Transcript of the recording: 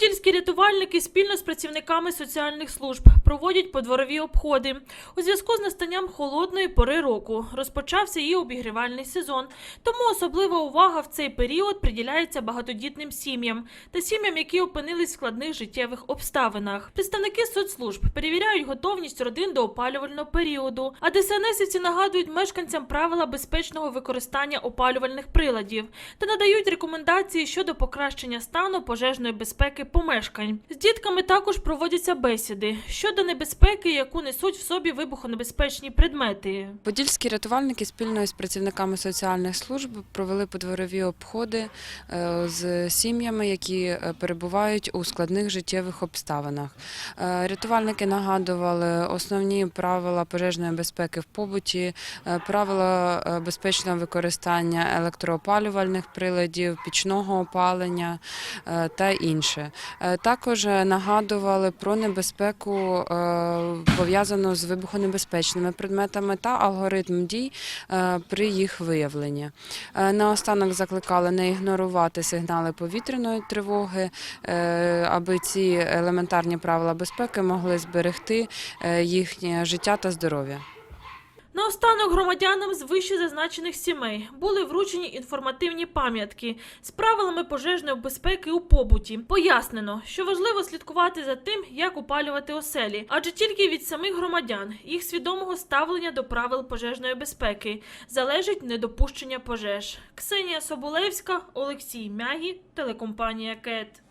Подільські рятувальники спільно з працівниками соціальних служб проводять подворові обходи. У зв'язку з настанням холодної пори року розпочався і обігрівальний сезон. Тому особлива увага в цей період приділяється багатодітним сім'ям та сім'ям, які опинились в складних життєвих обставинах. Представники соцслужб перевіряють готовність родин до опалювального періоду. А ДСНСівці нагадують мешканцям правила безпечного використання опалювальних приладів та надають рекомендації щодо покращення стану пожежної безпеки помешкань. З дітками також проводяться бесіди щодо небезпеки, яку несуть в собі вибухонебезпечні предмети. Подільські рятувальники спільно з працівниками соціальних служб провели подворові обходи е, з сім'ями, які е, перебувають у складних життєвих обставинах. Е, Рятувальники нагадували основні правила пожежної безпеки в побуті, правила безпечного використання електроопалювальних приладів, пічного опалення та інше. Е, Також нагадували про небезпеку е, пов'язану з вибухонебезпечними предметами та алгоритм дій е, при їх виявленні. Е, Наостанок закликали не ігнорувати сигнали повітряної тривоги, е, аби ці елементарні правила безпеки могли зберегти е, їхнє життя та здоров'я. Наостанок громадянам з вище зазначених сімей були вручені інформативні пам'ятки з правилами пожежної безпеки у побуті. Пояснено, що важливо слідкувати за тим, як опалювати оселі, адже тільки від самих громадян, їх свідомого ставлення до правил пожежної безпеки залежить недопущення пожеж. Ксенія Соболевська, Олексій Мягі, телекомпанія КЕТ.